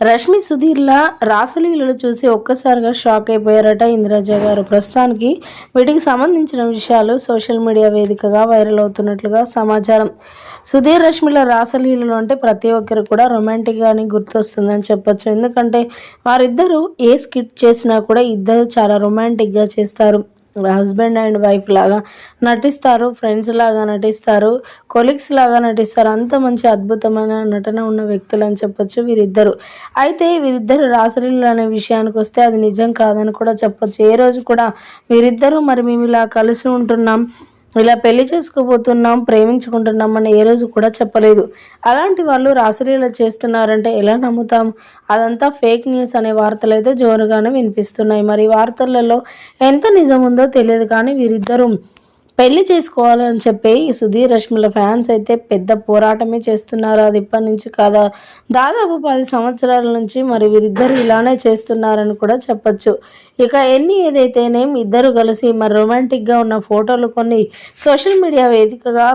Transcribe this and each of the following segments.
రష్మి సుధీర్లా రాసలీలలు చూసి ఒక్కసారిగా షాక్ అయిపోయారట ఇందిరాజా గారు. ప్రస్తుతానికి వీటికి సంబంధించిన విషయాలు సోషల్ మీడియా వేదికగా వైరల్ అవుతున్నట్లుగా సమాచారం. సుధీర్ రష్మిల రాసలీలలు అంటే ప్రతి ఒక్కరు కూడా రొమాంటిక్గానే గుర్తొస్తుందని చెప్పొచ్చు. ఎందుకంటే వారిద్దరూ ఏ స్కిట్ చేసినా కూడా ఇద్దరు చాలా రొమాంటిక్గా చేస్తారు. హస్బెండ్ అండ్ వైఫ్ లాగా నటిస్తారు ఫ్రెండ్స్ లాగా నటిస్తారు కొలీగ్స్ లాగా నటిస్తారు. అంత మంచి అద్భుతమైన నటన ఉన్న వ్యక్తులు అని చెప్పొచ్చు వీరిద్దరు. అయితే వీరిద్దరు రాసలీలు అనే విషయానికి వస్తే అది నిజం కాదని కూడా చెప్పొచ్చు. ఏ రోజు కూడా వీరిద్దరూ మరి మేము ఇలా కలిసి ఉంటున్నాం. ఇలా పెళ్ళి చేసుకోబోతున్నాం ప్రేమించుకుంటున్నాం అని ఏ రోజు కూడా చెప్పలేదు. అలాంటి వాళ్ళు రాసలీల చేస్తున్నారంటే ఎలా నమ్ముతాం? అదంతా ఫేక్ న్యూస్ అనే వార్తలు అయితే జోరుగానే వినిపిస్తున్నాయి. మరి వార్తలలో ఎంత నిజం ఉందో తెలియదు కానీ వీరిద్దరూ పెళ్ళి చేసుకోవాలని చెప్పి సుధీర్ రష్మిల ఫ్యాన్స్ అయితే పెద్ద పోరాటమే చేస్తున్నారు. అది ఇప్పటి నుంచి కాదా? దాదాపు పది సంవత్సరాల నుంచి మరి వీరిద్దరు ఇలానే చేస్తున్నారని కూడా చెప్పొచ్చు. ఇక ఎన్ని ఏదైతేనేం ఇద్దరు కలిసి మరి రొమాంటిక్గా ఉన్న ఫోటోలు కొన్ని సోషల్ మీడియా వేదికగా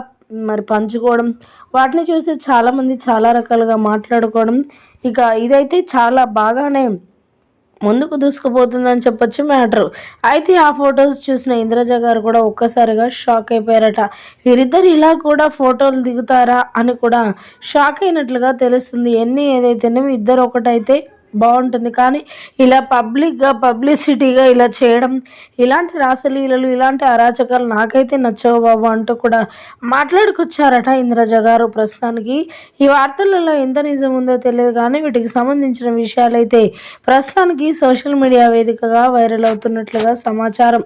మరి పంచుకోవడం వాటిని చూసి చాలామంది చాలా రకాలుగా మాట్లాడుకోవడం ఇక ఇదైతే చాలా బాగానే ముందుకు దూసుకుపోతుందని చెప్పొచ్చు మ్యాటర్. అయితే ఆ ఫొటోస్ చూసిన ఇంద్రజ గారు కూడా ఒక్కసారిగా షాక్ అయిపోయారట. వీరిద్దరు ఇలా కూడా ఫోటోలు దిగుతారా అని కూడా షాక్ అయినట్లుగా తెలుస్తుంది. ఎన్ని ఏదైతేనే ఇద్దరు ఒకటైతే బాగుంటుంది. కానీ ఇలా పబ్లిక్గా పబ్లిసిటీగా ఇలా చేయడం ఇలాంటి రాసలీలలు ఇలాంటి అరాచకాలు నాకైతే నచ్చవు బాబు అంటూ కూడా మాట్లాడుకొచ్చారట ఇంద్రజ గారు ప్రస్తుతానికి. ఈ వార్తలలో ఎంత నిజం ఉందో తెలియదు కానీ వీటికి సంబంధించిన విషయాలైతే ప్రస్తుతానికి సోషల్ మీడియా వేదికగా వైరల్ అవుతున్నట్లుగా సమాచారం.